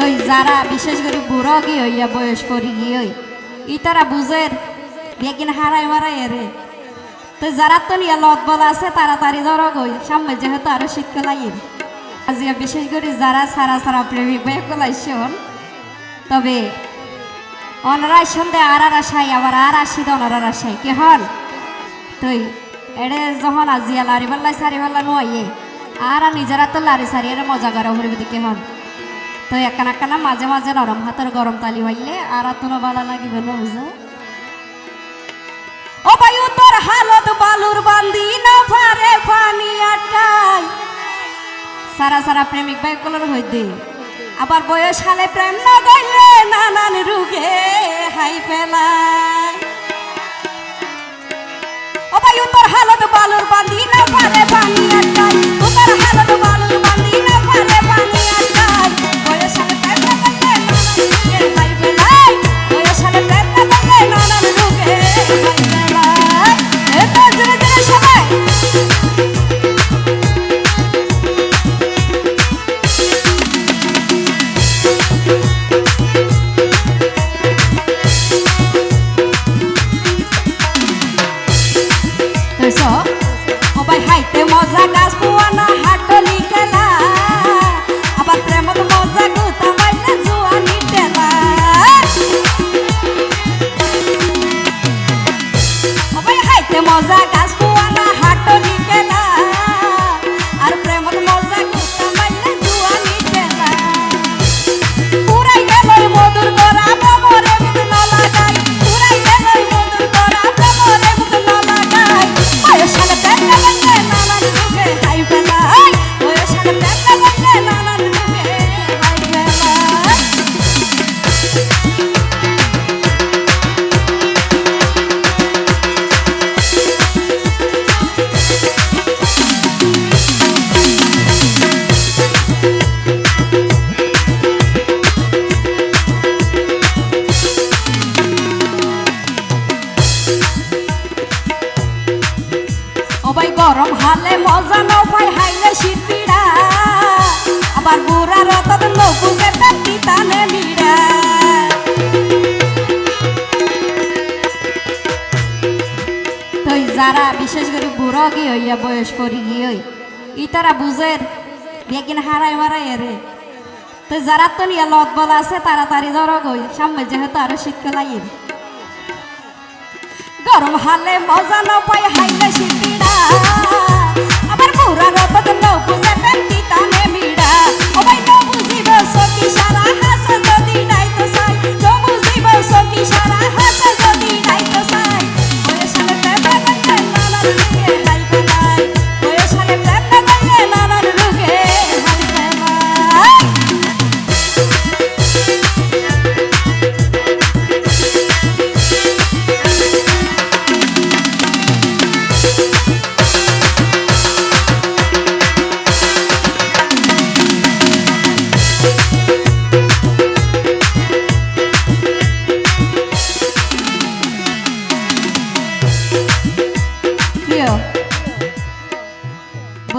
তো যারা, বিশেষ করে বুড়ো গি হইয়া বয়স পরি গি হই ই তারা বুঝের বেগিন হারাই মারাই রে তো যারা তো নিয়ে লত বলা আছে, তারা তাড়াতাড়ি ধরো গই, সামনে যেহেতু আরও শীতকাল আইয়ের আজিয়া বিশেষ করে যারা সারা সারা প্রেমিক ভাই কলাইছন, তবে অনারা সন্ধে আর আর আসাই আবার আর আসি অনারার আসাই কে হন? তুই এড়ে যখন আজিয়া লারি বেল্লাই সারি বেল্লা নোয়াইয়ে, আর নিজেরা তো লারি সারি এর মজা করা হরিবে দিকে হন? তো একানা কানা মাঝে মাঝে নরম হাতের গরম তালি হইলে আর তো ভালো লাগিবে না ও ভাই তোর হালত বালুর বান্দি, না পারে পানি আটকাই সারা সারা প্রেমিক ভাই কলর হই আবার বয়স হালে প্রেম না গইলে নানান রুগে হাই ফেলায়। ও ভাই তোর হালত বালুর হাইতে মজা গাছ পোৱানা হাতলি মজা নপাই হাইলে মিড়া তই যারা বিশেষ করে বুড়ো গি হইয়া বয়স পরি গি হই ই তারা হারাই মারাই রে তো যারা তো নিয়ে লত বলা আছে তাড়াতাড়ি ধরো গই সামনে যেহেতু আরও শীতকাল আইয়ের গরম হালে মজা ন পাই হাইলে শিপিড়া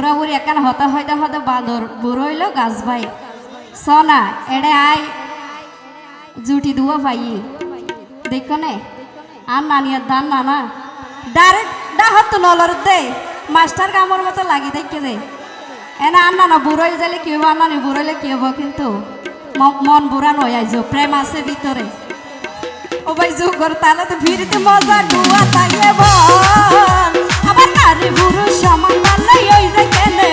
বুড়া বুড়ি একান হতে হইতে হতে বাঁদর বুড়ো হইল গাছ ভাই সনা এড়ে আই জুটি দুয়া ভাই দেখো নে আর নানিয়ার দান নানা। ডাইরেক্ট ডাহাত নলর দে, মাস্টার কামর মতো লাগি দেখে দে। এনে আর নানা বুড়োই যালে কি হব আর নানি বুড়োইলে কি হব কিন্তু? মন বুড়া নয় আইজ, প্রেম আছে ভিতরে। ও ভাই যুগর তালে তো ভিড়তে মজা ডুয়া তাইলে বল। আবার বুড়ো সমান তালে ওই যে কেনে